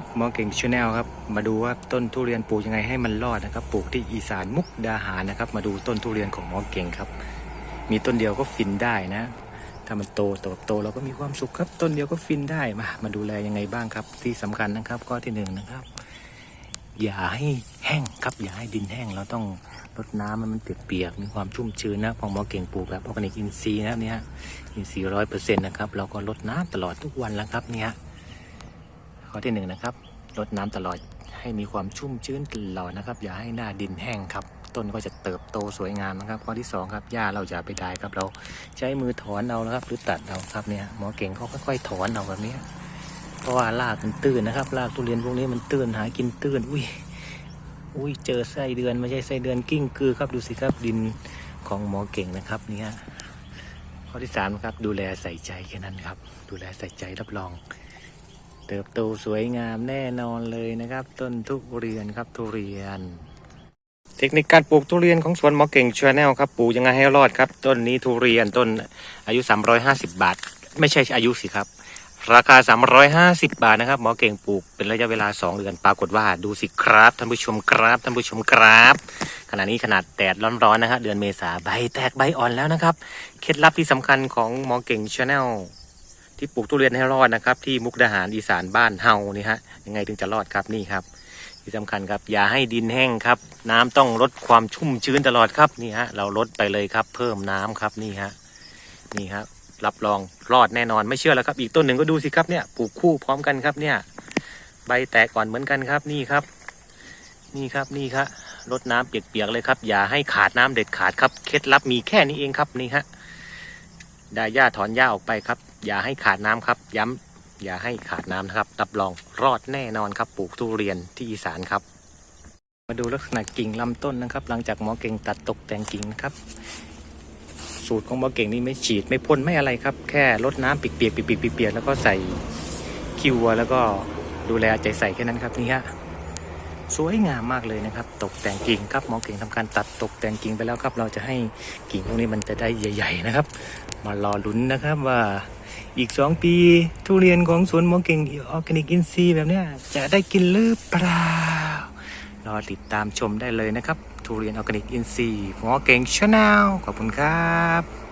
ครับหมอเก่งชาแนลครับ มาดูว่าต้นทุเรียนปลูกยังไงให้มันรอดนะครับ ปลูกที่อีสานมุกดาหารนะครับ มาดูต้นทุเรียนของหมอเก่งครับ มีต้นเดียวก็ฟินได้นะ ถ้ามันโตโตโตเราก็มีความสุขครับ ต้นเดียวก็ฟินได้มา มาดูแลยังไงบ้างครับ ที่สำคัญนะครับข้อที่หนึ่งนะครับ อย่าให้แห้งครับ อย่าให้ดินแห้งเราต้องรดน้ำให้มันเปียกๆมีความชุ่มชื้นนะของหมอเก่งปลูกแบบออร์แกนิกอินทรีย์นะเนี่ยอินทรีย์ร้อยเปอร์เซ็นต์นะครับเราก็รดน้ำตลอดทุกวันแล้วครับเนี่ย อที่หนึ่งนะครับรดน้ำตลอดให้มีความชุ่มชื้นตลอดนะครับ อย่าให้หน้าดินแห้งครับ ต้นก็จะเติบโตสวยงามนะครับ ข้อที่สองครับหญ้าเราอย่าไปได้ครับเราใช้มือถอนเอานะครับ หรือตัดเอาครับเนี่ยหมอเก่งเขาค่อยๆถอนเอาแบบนี้เพราะว่ารากมันตื้นนะครับรากทุเรียนพวกนี้มันตื้นหากินตื้นอุ้ยอุ้ยเจอไส้เดือนไม่ใช่ไส้เดือนกิ้งกือครับดูสิครับดินของหมอเก่งนะครับเนี่ยข้อที่สามครับดูแลใส่ใจแค่นั้นครับ ดูแลใส่ใจรับรอง เติบโตสวยงามแน่นอนเลยนะครับ ต้นทุเรียนครับทุเรียน เทคนิคการปลูกทุเรียนของสวนหมอเก่งชาแนลครับปลูกยังไงให้รอดครับ ต้นนี้ทุเรียนต้นอายุ 350 บาท ไม่ใช่อายุสิครับ ราคา 350 บาทนะครับหมอเก่งปลูกเป็นระยะเวลา 2 เดือนปรากฏว่าดูสิครับท่านผู้ชมครับท่านผู้ชมครับ ขณะนี้ขนาดแดดร้อนๆนะฮะเดือนเมษาใบแตกใบอ่อนแล้วนะครับ เคล็ดลับที่สำคัญของหมอเก่งชาแนล ที่ปลูกทุเรียนให้รอดนะครับ ที่มุกดาหารอีสานบ้านเฮานี่ฮะยังไงถึงจะรอดครับนี่ครับ ที่สำคัญครับอย่าให้ดินแห้งครับ น้ำต้องลดความชุ่มชื้นตลอดครับนี่ฮะเราลดไปเลยครับ เพิ่มน้ำครับนี่ฮะนี่ครับรับรองรอดแน่นอนไม่เชื่อแล้วครับ อีกต้นหนึ่งก็ดูสิครับเนี่ยปลูกคู่พร้อมกันครับเนี่ย ใบแตกก่อนเหมือนกันครับนี่ครับ นี่ครับนี่ครับลดน้ำเปียกๆเลยครับ อย่าให้ขาดน้ำเด็ดขาดครับ เคล็ดลับมีแค่นี้เองครับนี่ฮะได้หญ้าถอนหญ้าออกไปครับ อย่าให้ขาดน้ำครับ ย้ำอย่าให้ขาดน้ำนะครับรับรองรอดแน่นอนครับ ปลูกทุเรียนที่อีสานครับ มาดูลักษณะกิ่งลำต้นนะครับ หลังจากหมอเก่งตัดตกแต่งกิ่งนะครับ สูตรของหมอเก่งนี่ไม่ฉีดไม่พ่นไม่อะไรครับ แค่ลดน้ำเปียกเปียกๆเปียกๆแล้วก็ใส่คิววัวแล้วก็ดูแลใจใส่แค่นั้นครับนี่ฮะ สวยงามมากเลยนะครับ ตกแต่งกิ่งครับหมอเก่งทำการตัดตกแต่งกิ่งไปแล้วครับ เราจะให้กิ่งพวกนี้มันจะได้ใหญ่ ๆ นะครับ มารอลุ้นนะครับว่าอีกสองปีทุเรียนของสวนหมอเก่งออร์แกนิกอินซีแบบนี้จะได้กินหรือเปล่ารอติดตามชมได้เลยนะครับทุเรียนออร์แกนิกอินซีหมอเก่งชาแนลขอบคุณครับ